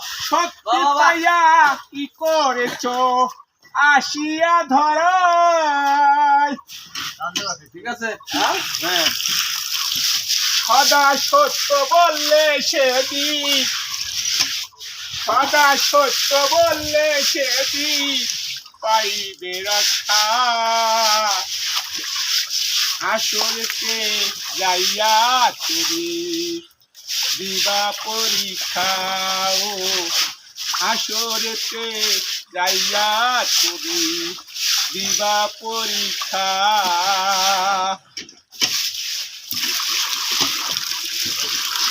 শক্তি। পাইয়া কি করেছ? আসিয়া ধর। ঠিক আছে? হ্যাঁ? হ্যাঁ। সদা সত্য বললে সেদিন সদা সত্য বললে সেদিন পাইবে রক্ষা। আসলতে যাইয়া তুমি দিবা পরীক্ষা ও আসরেতে যাইয়া তুমি দিবা পরীক্ষা।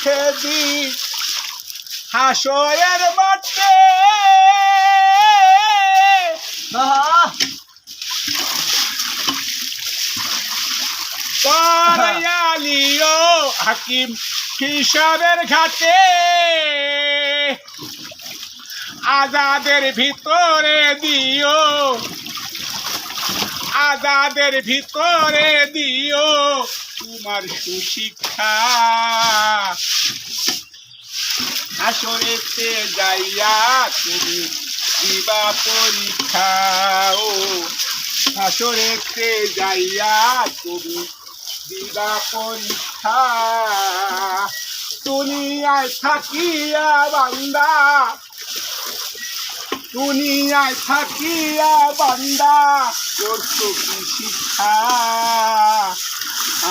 সেদিন হাসরের মাঠে হাকিম হিসাবের ঘাটে? আজাদের ভিতরে দিও। আজাদের ভিতরে দিও তোমার সুশিক্ষা। আসরেতে যাইয়া তুমি দিবা পরীক্ষা। ও আসরেতে যাইয়া তুমি দিবা পরীক্ষা, দুনিয়ায় থাকিয়া বান্দা, দুনিয়ায় থাকিয়া বান্দা করছ কি শিক্ষা।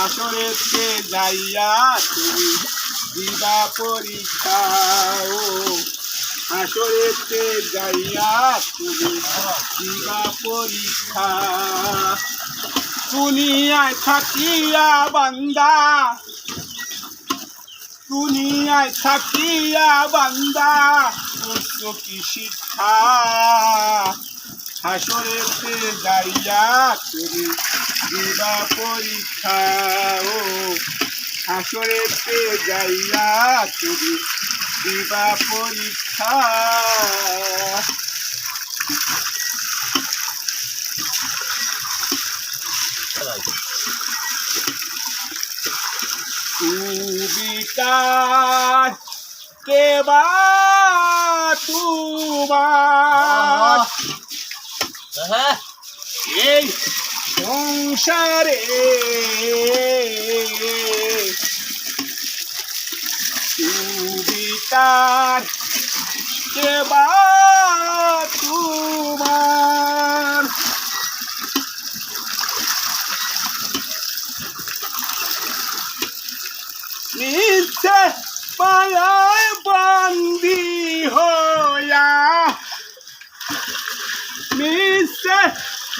আসরেতে যাইয়া তুমি দিবা পরীক্ষা, ও আসরেতে যাইয়া তুমি দিবা পরীক্ষা। দুনিয়ায় থাকিয়া বান্দা। দুনিয়ায় থাকিয়া বান্দা। করছ কি শিক্ষা? হাসরেতে যাইয়া তুমি দিবা পরীক্ষা। ও, হাসরেতে যাইয়া তুমি দিবা পরীক্ষা। কে বা তোমার? হ্যাঁ এই সংসারে বিকার কে বা তোমার নিচে পায়ায় বান্দি হইয়া নিচে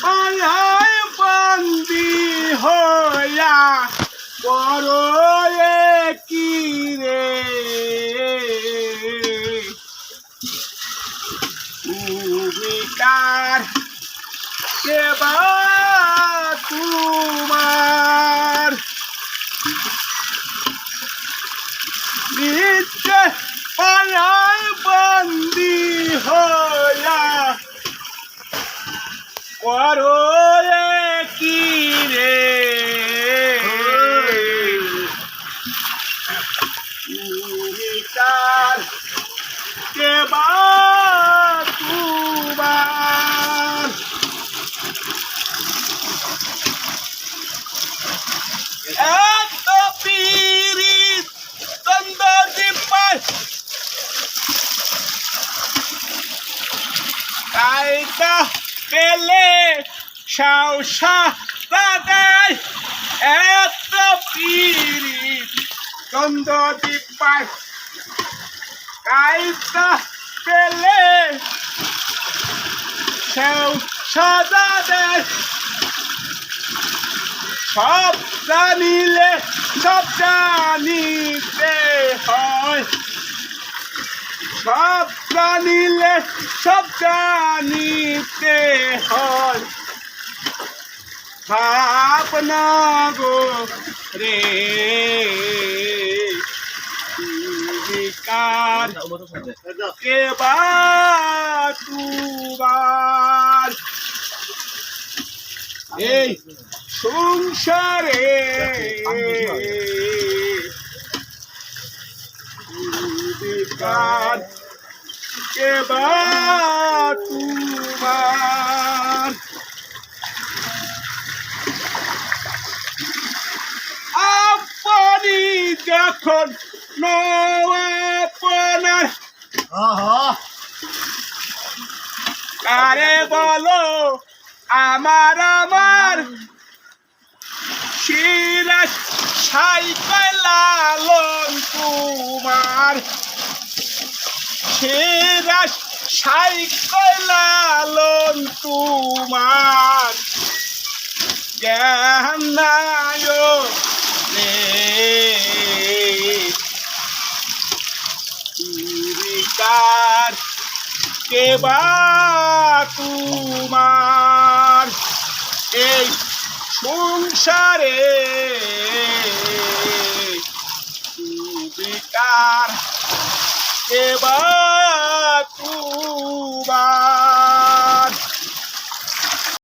পায়ায় বান্দি হইয়া বড় কি রে? ভূমিকার সেবা তোমার? হইয়া করো কি রে ভূমিকার সেবা তোমার পেলে এত দ্বন্দ্ব জিব্বায় কায়দা পেলে সব জানিলে সব জানিতে হয়। সব জানিলে সব জানিতে হয়। ভাবনা গো রে। বিকার এই সংসারে বিকার কেবা তোমার আপনি যখন আপনার আহা। কারে বলো আমার আমার শিরাস সাইকেল লালন তোমার। শিরাস সাইকেল লালন তোমার। জ্ঞান নাই রে। তুরিকার কেবা তোমার। এই সংসারে তুবিকার কেবা